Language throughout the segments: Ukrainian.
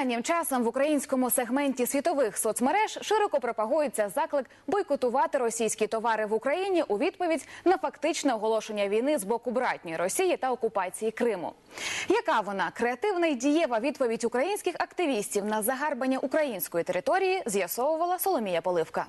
Останнім часом в українському сегменті світових соцмереж широко пропагується заклик бойкотувати російські товари в Україні у відповідь на фактичне оголошення війни з боку братньої Росії та окупації Криму. Яка вона креативна і дієва відповідь українських активістів на загарбання української території? З'ясовувала Соломія Поливка.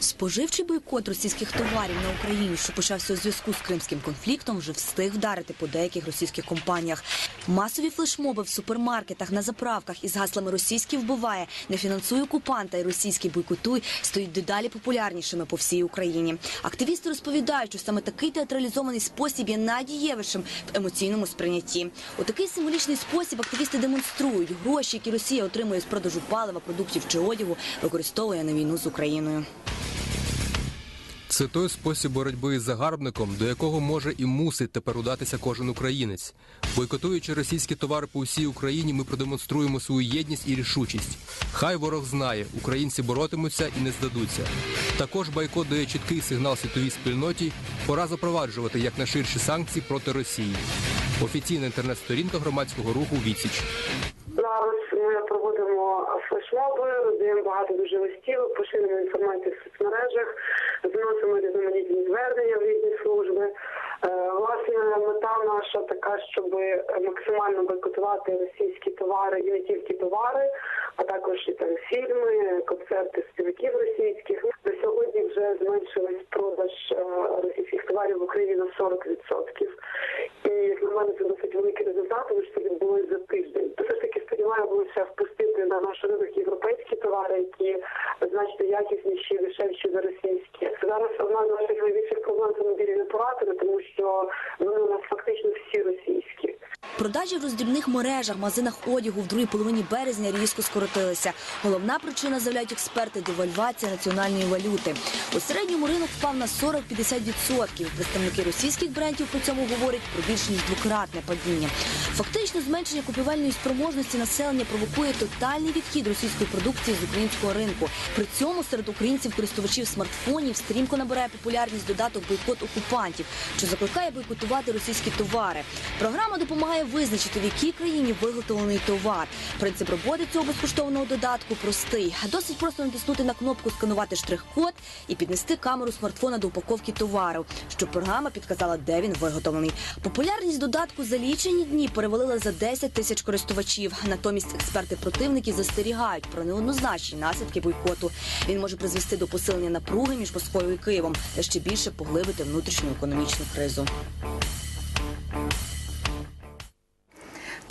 Споживчий бойкот російських товарів на Україні, що почався у зв'язку з кримським конфліктом, вже встиг вдарити по деяких російських компаніях. Масові флешмоби в супермаркетах, на заправках із гаслами «Російський вбиває», «Не фінансуй окупанта» і «Російський бойкотуй» стають дедалі популярнішими по всій Україні. Активісти розповідають, що саме такий театралізований спосіб є найдієвішим в емоційному сприйнятті. У такий символічний спосіб активісти демонструють гроші, які Росія отримує з продажу палива, продуктів чи одягу, використовує на війну з Україною. Це той спосіб боротьби із загарбником, до якого може і мусить тепер удатися кожен українець. Бойкотуючи російські товари по всій Україні, ми продемонструємо свою єдність і рішучість. Хай ворог знає, українці боротимуться і не здадуться. Також бойкот дає чіткий сигнал світовій спільноті. Пора запроваджувати якнайширші санкції проти Росії. Офіційна інтернет-сторінка громадського руху Відсіч. Зараз ми проводимо флешмоби, роздаємо багато дуже листів, поширюємо інформацію в соцмережах, зносимо різноманітні звернення в різні служби. Е, Власне, мета наша така, щоб максимально бойкотувати російські товари і не тільки товари, а також і там фільми, концерти співаків російських. На сьогодні вже зменшилась продаж е, російських товарів в Україні на 40%. І на мене це досить великий результат, тому що це відбулося за тиждень. Все ж таки сподіваємося впустити на наш ринок європейські товари, які значно якісніші, дешевші за російські. Зараз одна з наших проблем оператори, тому що вони у нас фактично всі. Продажі в роздрібних мережах, магазинах одягу в другій половині березня різко скоротилися. Головна причина, заявляють експерти, девальвація національної валюти. У середньому ринок впав на 40-50%. Представники російських брендів при цьому говорять про більш ніж двократне падіння. Фактично, зменшення купівельної спроможності населення провокує тотальний відхід російської продукції з українського ринку. При цьому серед українців-користувачів смартфонів стрімко набирає популярність додаток бойкот окупантів, що закликає бойкотувати російські товари. Програма допомагає визначити, в якій країні виготовлений товар. Принцип роботи цього безкоштовного додатку простий. Досить просто натиснути на кнопку сканувати штрих-код і піднести камеру смартфона до упаковки товару, щоб програма підказала, де він виготовлений. Популярність додатку за лічені дні перевалила за 10 тисяч користувачів. Натомість експерти-противники застерігають про неоднозначні наслідки бойкоту. Він може призвести до посилення напруги між Москвою і Києвом та ще більше поглибити внутрішню економічну кризу.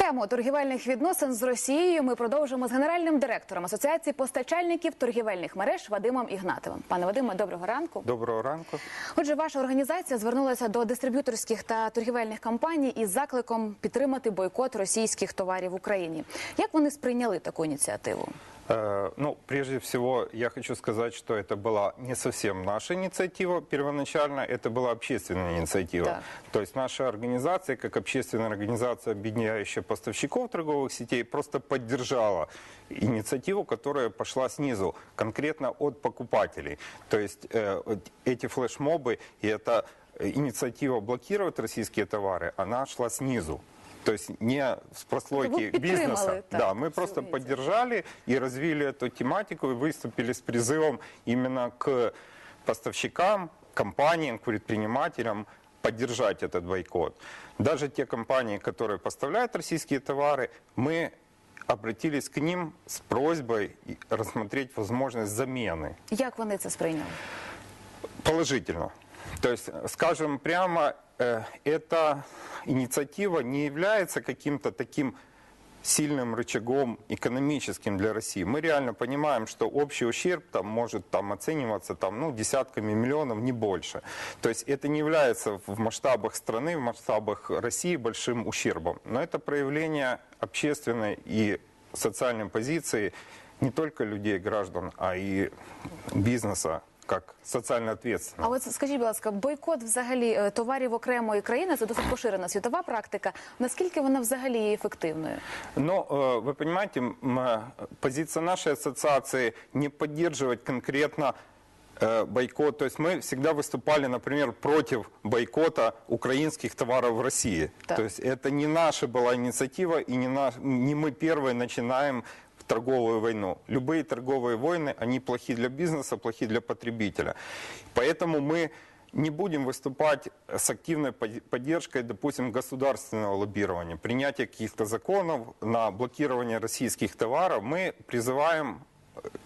Тему торгівельних відносин з Росією ми продовжимо з генеральним директором Асоціації постачальників торгівельних мереж Вадимом Ігнатовим. Пане Вадиме, доброго ранку. Доброго ранку. Отже, ваша організація звернулася до дистриб'юторських та торгівельних компаній із закликом підтримати бойкот російських товарів в Україні. Як вони сприйняли таку ініціативу? Э, Ну, прежде всего, я хочу сказать, что это была не совсем наша инициатива первоначально, это была общественная инициатива. Так. То есть наша организация, как общественная организация, объединяющая поставщиков торговых сетей, просто поддержала инициативу, которая пошла снизу, конкретно от покупателей. То есть э, вот эти флешмобы и эта э, инициатива блокировать российские товары, она шла снизу. То есть не с прослойки бизнеса. так, да, мы просто инициативу. поддержали и развили эту тематику и выступили с призывом именно к поставщикам, компаниям, к предпринимателям поддержать этот бойкот. Даже те компании, которые поставляют российские товары, мы обратились к ним с просьбой рассмотреть возможность замены Як вони це сприйняли? положительно. То есть, скажем прямо, эта инициатива не является каким-то таким сильным рычагом экономическим для России. Мы реально понимаем, что общий ущерб там может там, оцениваться там, ну, десятками миллионов, не больше. То есть это не является в масштабах страны, в масштабах России большим ущербом. Но это проявление общественной и социальной позиции не только людей, граждан, а и бизнеса, как социально ответственно. А от скажіть, будь ласка, бойкот взагалі е, товарів окремої країни це досить поширена світова практика. Наскільки вона взагалі є ефективною? Но э, вы понимаете, м, э, позиция нашей ассоциации не поддерживать конкретно э, бойкот. То есть мы всегда выступали, например, против бойкота украинских товаров в России. Так. То есть это не наша была инициатива и не, наш, не мы первые начинаем торговую войну. Любые торговые войны, они плохи для бизнеса, плохи для потребителя. Поэтому мы не будем выступать с активной под- поддержкой, допустим, государственного лоббирования, принятия каких-то законов на блокирование российских товаров. Мы призываем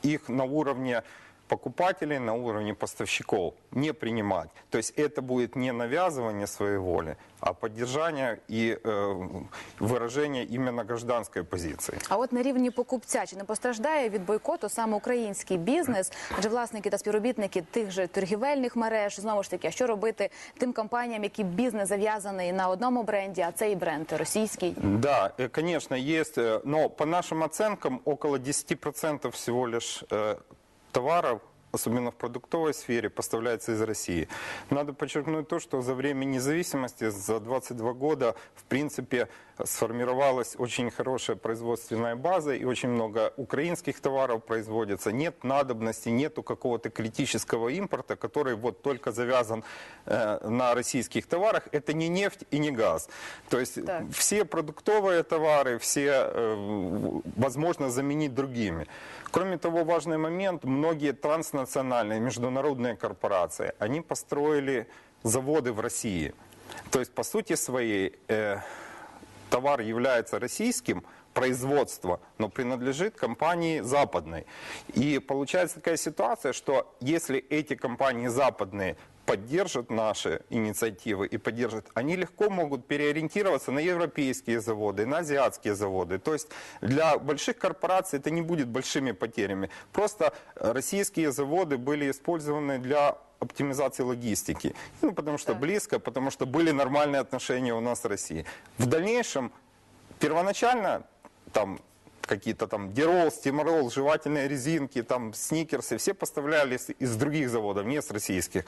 их на уровне покупателей, на уровне поставщиков не принимать. То есть это будет не навязывание своей воли, а поддержание и э, выражение именно гражданской позиции. А от на рівні покупця чи не постраждає від бойкоту саме український бізнес? Адже власники та співробітники тих же торгівельних мереж знову ж таки, а що робити тим компаніям, які бізнес зав'язаний на одному бренді, а цей бренд російський? Да, э, конечно, есть, э, но по нашим оценкам около 10% всего лишь э, товаров, особенно в продуктовой сфере, поставляется из России. Надо подчеркнуть то, что за время независимости, за 22 года, в принципе, сформировалась очень хорошая производственная база и очень много украинских товаров производится. Нет надобности, нету какого-то критического импорта, который вот только завязан э, на российских товарах. Это не нефть и не газ. То есть Так. все продуктовые товары, все э, возможно заменить другими. Кроме того, важный момент, многие транснациональные международные корпорации, они построили заводы в России. То есть, по сути своей, э, товар является российским, производство, но принадлежит компании западной. И получается такая ситуация, что если эти компании западные поддержат наши инициативы и поддержат, они легко могут переориентироваться на европейские заводы, на азиатские заводы. То есть для больших корпораций это не будет большими потерями. Просто э, российские заводы были использованы для оптимизации логистики. Ну, потому что Так. близко, потому что были нормальные отношения у нас с Россией. В дальнейшем, первоначально, там, какие-то там Дирол, Стимрол, жевательные резинки, там сникерсы, все поставлялись из других заводов, не с российских.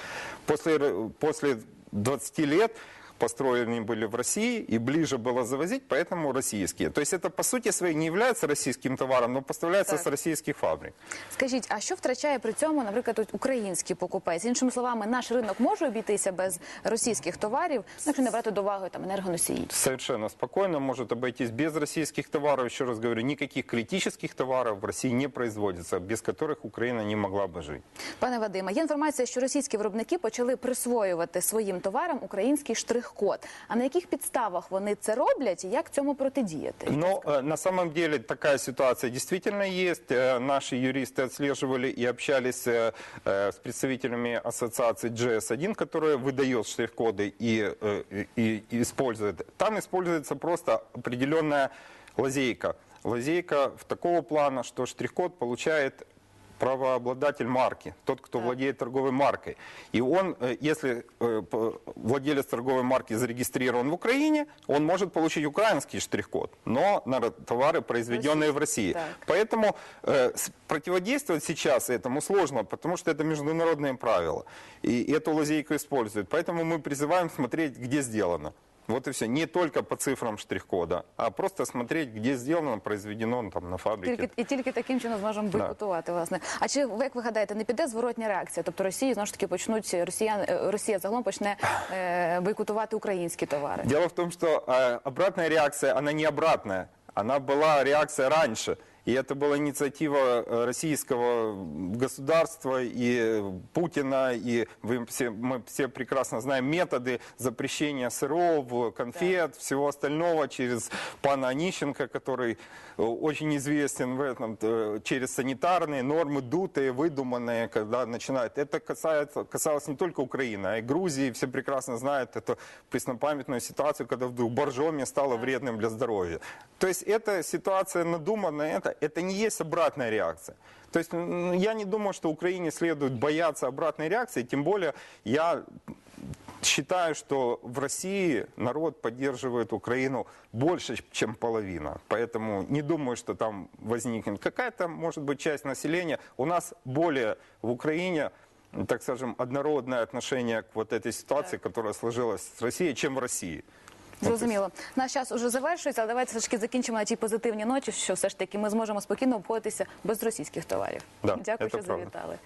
После, после 20 лет построены были в России и ближе было завозить, поэтому российские. То есть это по сути своей не является российским товаром, но поставляется Так. с российских фабрик. Скажіть, а що втрачає при цьому, наприклад, от український покупець? Іншими словами, наш ринок може обійтися без російських товарів, ну, якщо не брати до уваги там енергоносії? Совершенно спокойно может обойтись без российских товаров. Еще раз говорю, никаких критических товаров в России не производится, без которых Украина не могла бы жить. Пане Вадиме, є інформація, що російські виробники почали присвоювати своїм товарам український штрих-код. А на яких підставах вони це роблять і як цьому протидіяти? Но э, на самом деле такая ситуация действительно есть. Э, наши юристы отслеживали и общались э, э, с представителями ассоциации GS1, которая выдает штрих-коды и, э, и- и использует. Там используется просто определенная лазейка. Лазейка в такого плана, что штрих-код получает правообладатель марки, тот, кто Так. владеет торговой маркой. И он, э, если э, п- владелец торговой марки зарегистрирован в Украине, он может получить украинский штрих-код, но на ра- товары, произведенные в России. Так. Поэтому э, с- противодействовать сейчас этому сложно, потому что это международные правила. И эту лазейку используют. Поэтому мы призываем смотреть, где сделано. Вот и все. Не только по цифрам штрих-кода, а просто смотреть, где сделано, произведено там, на фабрике. Тільки і тільки таким чином зможемо бойкотувати власне. А чи як ви гадаєте, не піде зворотня реакція? Тобто Росії знову ж таки почнуть росіян е, Росія загалом почне е, бойкотувати українські товари? Дело в том, что э, обратная реакция, она не обратная. Она была реакция раньше. И это была инициатива э, российского государства и Путина, и вы все, мы все прекрасно знаем методы запрещения сыров, конфет, всего остального через пана Онищенко, который э, очень известен в этом, э, через санитарные нормы, дутые, выдуманные, когда начинают. Это касается, касалось не только Украины, а и Грузии. Все прекрасно знают эту преснопамятную ситуацию, когда вдруг боржоми стало вредным для здоровья. То есть эта ситуация надуманная, это, это не есть обратная реакция. То есть м, я не думаю, что Украине следует бояться обратной реакции, тем более я считаю, что в России народ поддерживает Украину больше, чем половина. Поэтому не думаю, что там возникнет какая-то, может быть, часть населения. У нас более в Украине, так скажем, однородное отношение к вот этой ситуации, которая сложилась с Россией, чем в России. Зрозуміло. Наш час уже завершується, але давайте все ж таки закінчимо на тій позитивній ноті, що все ж таки ми зможемо спокійно обходитися без російських товарів. Да, Дякую, що правда. завітали.